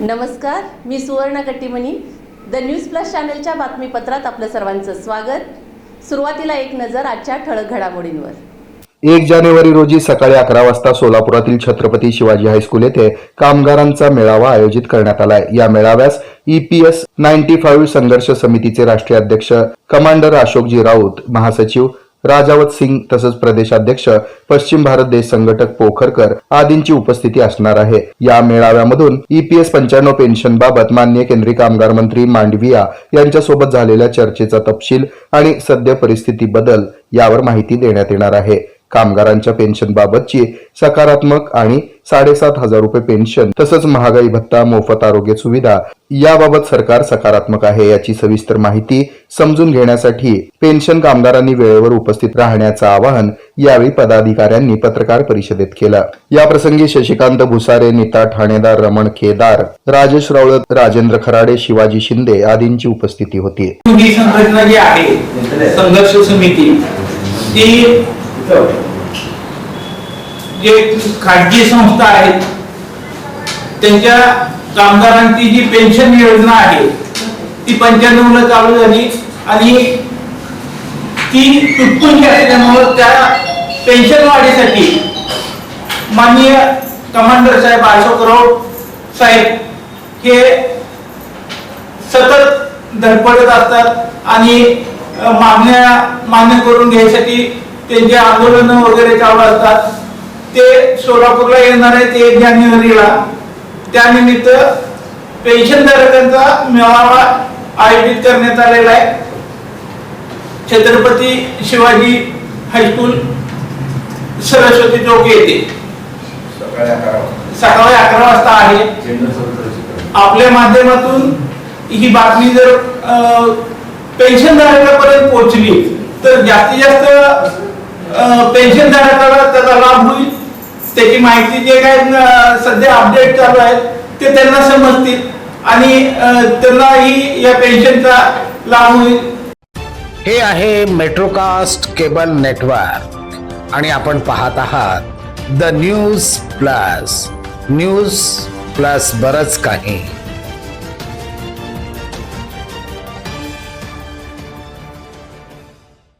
नमस्कार मी Suvarna Kattimani. The news plus चॅनलच्या बातमीपत्रात आपलं सर्वांचं स्वागत. सुरुवातीला एक नजर आजच्या ठळक घडामोडींवर. एक जानेवारी रोजी सकाळी अकरा वाजता सोलापुरातील छत्रपती शिवाजी हायस्कूल येथे कामगारांचा मेळावा आयोजित करण्यात आलाय. या मेळाव्यास ईपीएस नाईन्टी फाईव्ह संघर्ष समितीचे राष्ट्रीय अध्यक्ष कमांडर अशोकजी राऊत महासचिव राजावत सिंग तसंच प्रदेशाध्यक्ष पश्चिम भारत देश संघटक पोखरकर आदींची उपस्थिती असणार आहे. या मेळाव्यामधून ईपीएस पंच्याण्णव पेन्शन बाबत मान्य केंद्रीय कामगार मंत्री मांडविया यांच्यासोबत झालेल्या चर्चेचा तपशील आणि सद्य परिस्थितीबद्दल यावर माहिती देण्यात येणार आहे. कामगारांच्या पेन्शन बाबतची सकारात्मक आणि साडेसात हजार रुपये पेन्शन तसंच महागाई भत्ता मोफत आरोग्य सुविधा याबाबत सरकार सकारात्मक आहे याची सविस्तर माहिती समजून घेण्यासाठी पेन्शन कामगारांनी वेळेवर उपस्थित राहण्याचं आवाहन यावेळी पदाधिकाऱ्यांनी पत्रकार परिषदेत केलं. या प्रसंगी शशिकांत भुसारे नीता ठाणेदार रमण केदार राजेश रावळत राजेंद्र खराडे शिवाजी शिंदे आदींची उपस्थिती होती. संघटना जी आहे संघर्ष समिती जे खाजगी संस्था आहेत त्यांच्या कामगारांची जी पेन्शन योजना आहे ती पंच्याण्णव ला चालू झाली आणि ती तुटपुंजी असल्यामुळं त्या पेन्शन वाढीसाठी माननीय कमांडर साहेब अशोकराव साहेब हे सतत धडपडत असतात आणि मागण्या मान्य करून घ्यायसाठी त्यांचे आंदोलन वगैरे चालू असतात ते सोलापूरला येणार आहेत एक जानेवारीला. त्यानिमित्त पेन्शनधारकांचा मेळावा आयोजित करण्यात आलेला आहे. छत्रपती शिवाजी हायस्कूल सरस्वती चौक येथे. सकाळी अकरा वाजता. आहे. आपल्या माध्यमातून ही बातमी जर पेन्शन धारकापर्यंत पोहोचली तर जास्तीत जास्त पेन्शन धारकाला त्याचा लाभ होईल. त्याची माहिती जे काय सध्या अपडेट चालू आहेत ते त्यांना समजतील. आणि त्यांनाही या पेन्शनचा लाभ होईल. हे आहे मेट्रोकास्ट केबल नेटवर्क आणि आपण पाहत आहात the news plus news plus बरंच काही.